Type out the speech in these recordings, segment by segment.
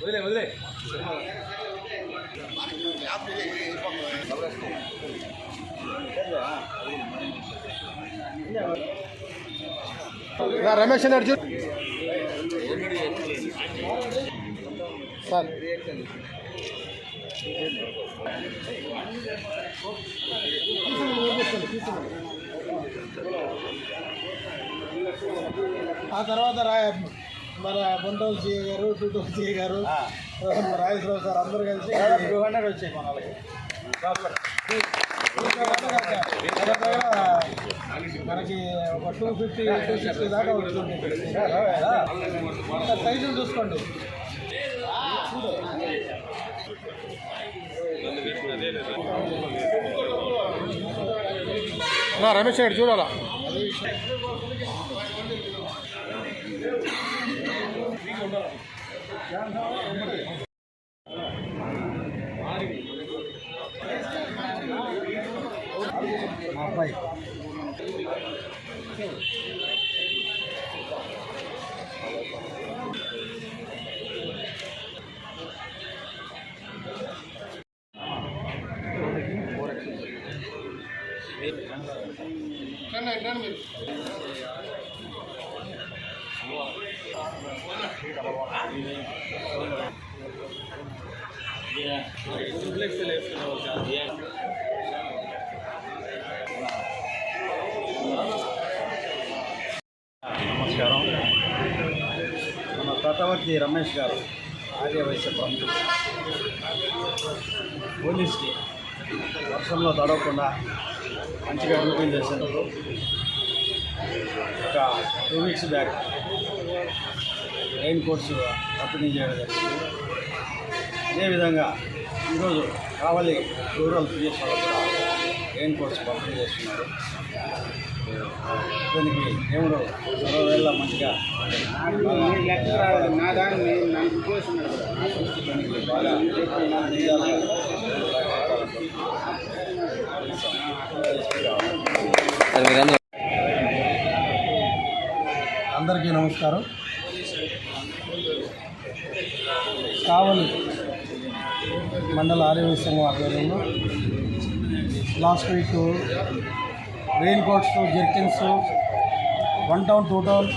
వదిలే వదిలే రమేష్ అని అర్జున్ సార్ ఆ తర్వాత రాయ మన బొంటోల్ సిఏ గారు టూటోల్ సిఏ గారు మన రాజేశ్వరరావు సార్ అందరూ కలిసి టూ హండ్రెడ్ వచ్చాయి మన వాళ్ళకి. మనకి ఒక టూ ఫిఫ్టీ టూ సిక్స్టీ దాకా వచ్చింది. సైజులు చూసుకోండి. నా రమేష్ గారు చూడాలా? అబ్బాయి. నమస్కారం. మన తటవర్తి రమేష్ గారు ఆర్యవైశ్య ప్రముఖులు పోలీస్కి వర్షంలో తడవకుండా మంచిగా డ్యూటీలు చేసేందుకు ఒక two weeks back raincoats పంపిణీ చేయడం జరిగింది. అదేవిధంగా ఈరోజు కావలి రూరల్ పిఎస్ వాళ్ళు కూడా రెయిన్ కోట్స్ పంపిణీ చేస్తున్నారు. దీనికి దేవుడు వేళ మంచిగా నా దాన్ని నన్ను దీనికి బాగా అందరికీ నమస్కారం. కావలి మండల ఆరోగ్య సంఘం ఆధ్వర్యంలో last week raincoats jerkins one town two town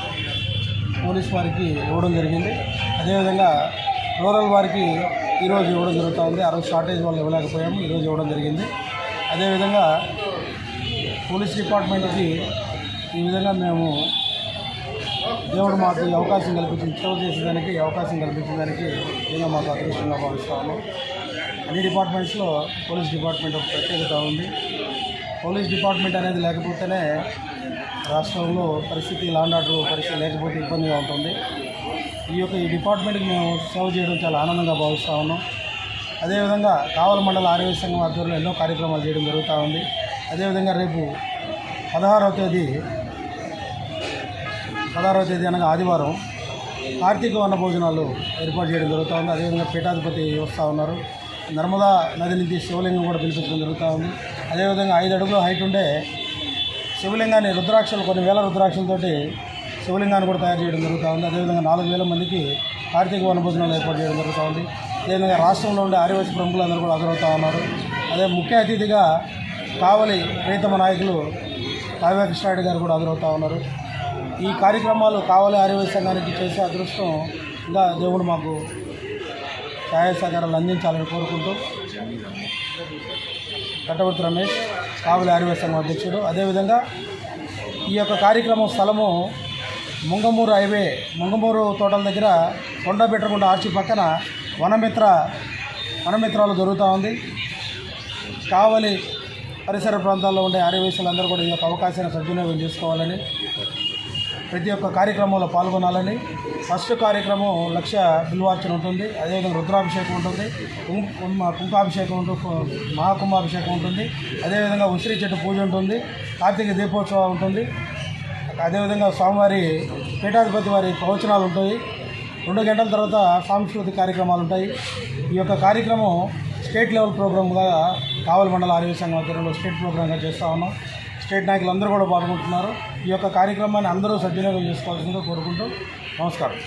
police వారికి ఇవ్వడం జరిగింది. అదేవిధంగా రూరల్ వారికి ఈరోజు ఇవ్వడం జరుగుతూ ఉంది. ఆ రోజు షార్టేజ్ వాళ్ళు ఇవ్వలేకపోయాము. ఈరోజు ఇవ్వడం జరిగింది. అదేవిధంగా పోలీస్ డిపార్ట్మెంట్కి ఈ విధంగా మేము దేవుడు మాకు ఈ అవకాశం కల్పించింది సేవ చేసేదానికి ఈ అవకాశం కల్పించడానికి నిజంగా మాకు అదృష్టంగా భావిస్తాము. అన్ని డిపార్ట్మెంట్స్లో పోలీస్ డిపార్ట్మెంట్ ఒక ప్రత్యేకత ఉంది. పోలీస్ డిపార్ట్మెంట్ అనేది లేకపోతేనే రాష్ట్రంలో పరిస్థితి లాండ్ ఆర్డర్ పరిస్థితి లేకపోతే ఇబ్బందిగా ఉంటుంది. ఈ యొక్క ఈ డిపార్ట్మెంట్కి మేము సేవ చేయడం చాలా ఆనందంగా భావిస్తూ ఉన్నాం. అదేవిధంగా కావల మండల ఆరోగ్య సంఘం ఆధ్వర్యంలో ఎన్నో కార్యక్రమాలు చేయడం జరుగుతూ ఉంది. అదేవిధంగా రేపు పదహారవ తేదీ పదహారవ తేదీ అనగా ఆదివారం కార్తీక వన భోజనాలు ఏర్పాటు చేయడం జరుగుతూ ఉంది. అదేవిధంగా పీఠాధిపతి వస్తూ ఉన్నారు. నర్మదా నది నుంచి శివలింగం కూడా పిలిపించడం జరుగుతూ ఉంది. అదేవిధంగా ఐదు అడుగుల హైట్ ఉండే శివలింగాన్ని రుద్రాక్షలు కొన్ని వేల రుద్రాక్షలతోటి శివలింగాన్ని కూడా తయారు చేయడం జరుగుతూ ఉంది. అదేవిధంగా నాలుగు వేల మందికి కార్తీక వనభోజనాలు ఏర్పాటు చేయడం జరుగుతూ ఉంది. అదేవిధంగా రాష్ట్రంలో ఉండే ఆర్యవైశ్య ప్రముఖులందరూ కూడా హాజరవుతూ ఉన్నారు. అదే ముఖ్య అతిథిగా కావలి ప్రీతమ నాయకులు కావ్య కృష్ణారెడ్డి గారు కూడా హాజరవుతూ ఉన్నారు. ఈ కార్యక్రమాలు కావలి ఆర్యవైశ్య సంఘానికి చేసే అదృష్టం ఇంకా దేవుడు మాకు సహాయ సహకారాలు అందించాలని కోరుకుంటూ కట్టవర్తి రమేష్ కావలి ఆర్యవైశ్య సంఘం అధ్యక్షుడు. అదేవిధంగా ఈ యొక్క కార్యక్రమం స్థలము ముంగమూరు హైవే ముంగమూరు తోటల దగ్గర కొండబెట్టకుండా ఆర్చి పక్కన వనమిత్ర వనమిత్రాలు జరుగుతూ ఉంది. కావలి పరిసర ప్రాంతాల్లో ఉండే ఆర్యవైశ్యులందరూ కూడా ఈ యొక్క అవకాశాన్ని సద్వినియోగం చేసుకోవాలని ప్రతి ఒక్క కార్యక్రమంలో పాల్గొనాలని ఫస్ట్ కార్యక్రమం లక్ష బిల్వార్చన ఉంటుంది. అదేవిధంగా రుద్రాభిషేకం ఉంటుంది. కుం- కుంకాభిషేకం ఉంటుంది మహాకుంభాభిషేకం ఉంటుంది. అదేవిధంగా ఉసిరి చెట్టు పూజ ఉంటుంది. కార్తీక దీపోత్సవం ఉంటుంది. అదేవిధంగా స్వామివారి పీఠాధిపతి వారి ప్రవచనాలు ఉంటాయి. రెండు గంటల తర్వాత సాంస్కృతిక కార్యక్రమాలు ఉంటాయి. ఈ యొక్క కార్యక్రమం స్టేట్ లెవెల్ ప్రోగ్రామ్గా కావలి మండల ఆరోగ్య సంఘం ఆధ్వర్యంలో స్టేట్ ప్రోగ్రామ్గా చేస్తూ ఉన్నాం. స్టేట్ నాయకులు అందరూ కూడా పాల్గొంటున్నారు. ఈ యొక్క కార్యక్రమాన్ని అందరూ సద్వినియోగం చేసుకోవాల్సిందిగా కోరుకుంటూ నమస్కారం.